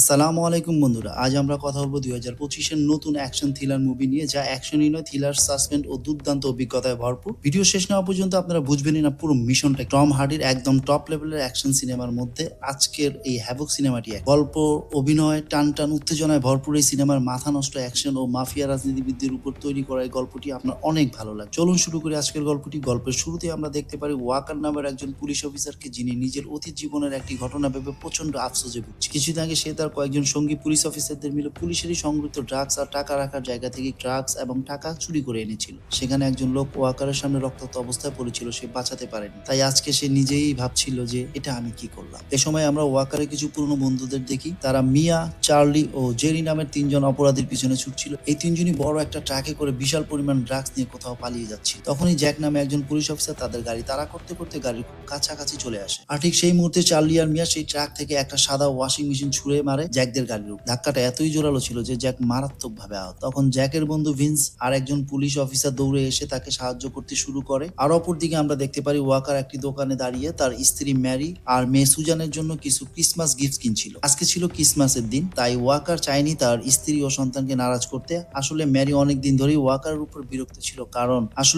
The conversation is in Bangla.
আসসালামু আলাইকুম বন্ধুরা, আজ আমরা কথা বলব দুই হাজার পঁচিশের নতুন অ্যাকশন থ্রিলার মুভি নিয়ে, যা অ্যাকশনই নয় থ্রিলার সাসপেন্ড ও দুর্দান্ত অভিজ্ঞতায় ভরপুর। ভিডিও শেষ না পর্যন্ত আপনারা বুঝবেনই না পুরো মিশনটা টম হার্ডির একদম টপ লেভেলের অ্যাকশন সিনেমার মধ্যে আজকের এই হ্যাভক সিনেমাটি। গল্প, অভিনয় টান টান উত্তেজনায় ভরপুর এই সিনেমার মাথা নষ্ট অ্যাকশন ও মাফিয়া রাজনীতিবিদদের উপর তৈরি করা এই গল্পটি আপনার অনেক ভালো লাগে। চলুন শুরু করি আজকের গল্পটি। গল্পের শুরুতে আমরা দেখতে পারি ওয়াকার নামের একজন পুলিশ অফিসারকে যিনি নিজের অতীত জীবনের একটি ঘটনা ভেবে প্রচণ্ড আফসোসে ভুগছে কিছুদিন আগে সে তার কয়েকজন সঙ্গী পুলিশ অফিসারদের মিলে পুলিশেরই সংগৃহীত ড্রাগস আর টাকা রাখার জায়গা থেকে ড্রাগস এবং টাকা চুরি করে এনেছিল। সেখানে একজন লোক ওয়াকারের সামনে রক্তাক্ত অবস্থায় পড়েছিল, সে বাঁচাতে পারেনি। তাই আজকে সে নিজেই ভাবছিল যে, এটা আমি কি করলাম? এ সময় আমরা ওয়াকারের কিছু পুরনো বন্ধুদের দেখি। তারা মিয়া, চার্লি ও জেরি নামের তিনজন অপরাধীর পিছনে ছুটছিল। এই তিনজনই বড় একটা ট্রাকে করে বিশাল পরিমাণ ড্রাগস নিয়ে কোথাও পালিয়ে যাচ্ছে। তখনই জ্যাক নামে একজন পুলিশ অফিসার তাদের গাড়ি তারা করতে করতে গাড়ির খুব কাছাকাছি চলে আসে। আর ঠিক সেই মুহূর্তে চার্লি আর মিয়া সেই ট্রাক থেকে একটা সাদা ওয়াশিং মেশিন ছুঁড়ে মারে জ্যাকদের গাড়ির উপর। ধাক্কাটা এতই জোরালো ছিল যে জ্যাক মারাত্মক ভাবে আহত। তখন জ্যাকের বন্ধু ভিন্স আর একজন পুলিশ অফিসার দৌড়ে এসে তাকে সাহায্য করতে শুরু করে। আর অপরদিকে আমরা দেখতে পারি ওয়াকার একটি দোকানে দাঁড়িয়ে তার স্ত্রী ম্যারি আর মেয়ে সুজানের জন্য কিছু ক্রিসমাস গিফট কিনছিল। আজকে ছিল ক্রিসমাসের দিন, তাই ওয়াকার চায়নি তার স্ত্রী ও সন্তানকে নারাজ করতে। আসলে ম্যারি অনেক দিন ধরেই ওয়াকারের উপর বিরক্ত ছিল, কারণ আসলে